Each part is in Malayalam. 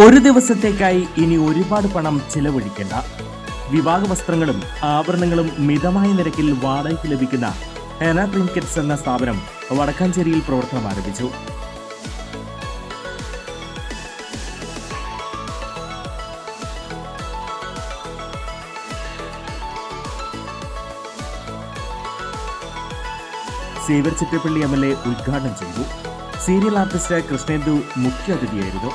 ഒരു ദിവസത്തേക്കായി ഇനി ഒരുപാട് പണം ചിലവഴിക്കേണ്ട. വിവാഹ വസ്ത്രങ്ങളും ആഭരണങ്ങളും മിതമായ നിരക്കിൽ വാടകയ്ക്ക് ലഭിക്കുന്ന ഹെന ട്രിnkets എന്ന സ്ഥാപനം വടക്കാഞ്ചേരിയിൽ പ്രവർത്തനം ആരംഭിച്ചു. Xavier Chittappally M L A ഉദ്ഘാടനം ചെയ്തു. സീരിയൽ ആർട്ടിസ്റ്റ് കൃഷ്ണേന്ദു മുഖ്യ അതിഥിയായിരുന്നു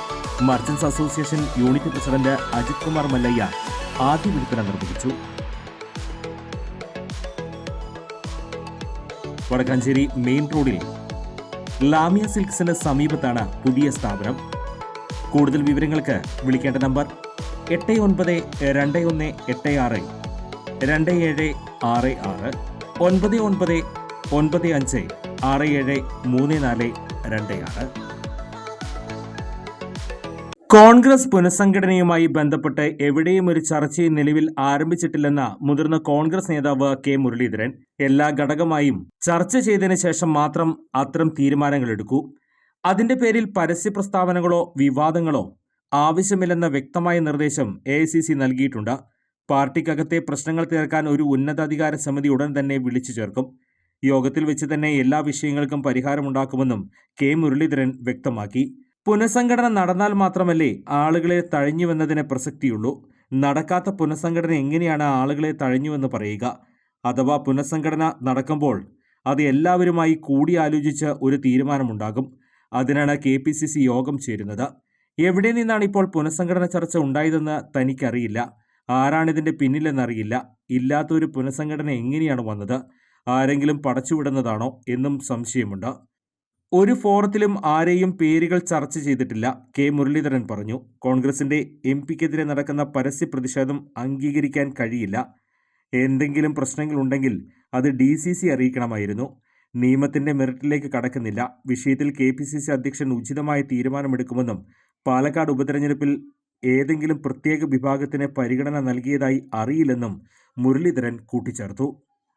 merchants association unit president Ajith Kumar Mallayya ആദ്യ വിൽപ്പന നിർവഹിച്ചു. വടക്കാഞ്ചേരി മെയിൻ റോഡിൽ ലാമിയ സിൽക്സിന് സമീപത്താണ് പുതിയ സ്ഥാപനം. കൂടുതൽ വിവരങ്ങൾക്ക് വിളിക്കേണ്ട നമ്പർ എട്ട് ഒൻപത് രണ്ട് ഒന്ന് എട്ട് ആറ് രണ്ട് ഏഴ് ആറ് ആറ് ഒൻപത് ഒൻപത് ഒൻപത് അഞ്ച് ആറ് ഏഴ് മൂന്ന് നാല് രണ്ട് ആറ് കോൺഗ്രസ് പുനഃസംഘടനയുമായി ബന്ധപ്പെട്ട് എവിടെയും ഒരു ചർച്ചയും നിലവിൽ ആരംഭിച്ചിട്ടില്ലെന്ന മുതിർന്ന കോൺഗ്രസ് നേതാവ് കെ മുരളീധരൻ എല്ലാ ഘടകമായും ചർച്ച ചെയ്തതിനു ശേഷം മാത്രം അത്തരം തീരുമാനങ്ങൾ എടുക്കൂ അതിന്റെ പേരിൽ പരസ്യ പ്രസ്താവനകളോ വിവാദങ്ങളോ ആവശ്യമില്ലെന്ന വ്യക്തമായ നിർദ്ദേശം എ നൽകിയിട്ടുണ്ട്. പാർട്ടിക്കകത്തെ പ്രശ്നങ്ങൾ തീർക്കാൻ ഒരു ഉന്നതാധികാര സമിതി ഉടൻ തന്നെ വിളിച്ചു ചേർക്കും. യോഗത്തിൽ വെച്ച് തന്നെ എല്ലാ വിഷയങ്ങൾക്കും പരിഹാരമുണ്ടാക്കുമെന്നും കെ മുരളീധരൻ വ്യക്തമാക്കി. പുനഃസംഘടന നടന്നാൽ മാത്രമല്ലേ ആളുകളെ തഴഞ്ഞുവെന്നതിന് പ്രസക്തിയുള്ളൂ. നടക്കാത്ത പുനഃസംഘടന എങ്ങനെയാണ് ആളുകളെ തഴഞ്ഞുവെന്ന് പറയുക? അഥവാ പുനഃസംഘടന നടക്കുമ്പോൾ അത് എല്ലാവരുമായി കൂടിയാലോചിച്ച് ഒരു തീരുമാനമുണ്ടാകും. അതിനാണ് കെ പി സി സി യോഗം ചേരുന്നത്. എവിടെ നിന്നാണ് ഇപ്പോൾ പുനഃസംഘടന ചർച്ച ഉണ്ടായതെന്ന് തനിക്കറിയില്ല. ആരാണിതിന്റെ പിന്നിലെന്നറിയില്ല. ഇല്ലാത്തൊരു പുനഃസംഘടന എങ്ങനെയാണ് വന്നത്? ആരെങ്കിലും പടച്ചുവിടുന്നതാണോ എന്നും സംശയമുണ്ട്. ഒരു ഫോറത്തിലും ആരെയും പേരുകൾ ചർച്ച ചെയ്തിട്ടില്ല കെ. മുരളീധരൻ പറഞ്ഞു. കോൺഗ്രസിന്റെ എം പിക്കെതിരെ നടക്കുന്ന പരസ്യ പ്രതിഷേധം അംഗീകരിക്കാൻ കഴിയില്ല. എന്തെങ്കിലും പ്രശ്നങ്ങളുണ്ടെങ്കിൽ അത് ഡി സി സി അറിയിക്കണമായിരുന്നു. നിയമത്തിന്റെ മെറിറ്റിലേക്ക് കടക്കുന്നില്ല. വിഷയത്തിൽ കെ പി സി സി അധ്യക്ഷൻ ഉചിതമായ തീരുമാനമെടുക്കുമെന്നും പാലക്കാട് ഉപതെരഞ്ഞെടുപ്പിൽ ഏതെങ്കിലും പ്രത്യേക വിഭാഗത്തിന് പരിഗണന നൽകിയതായി അറിയില്ലെന്നും മുരളീധരൻ കൂട്ടിച്ചേർത്തു.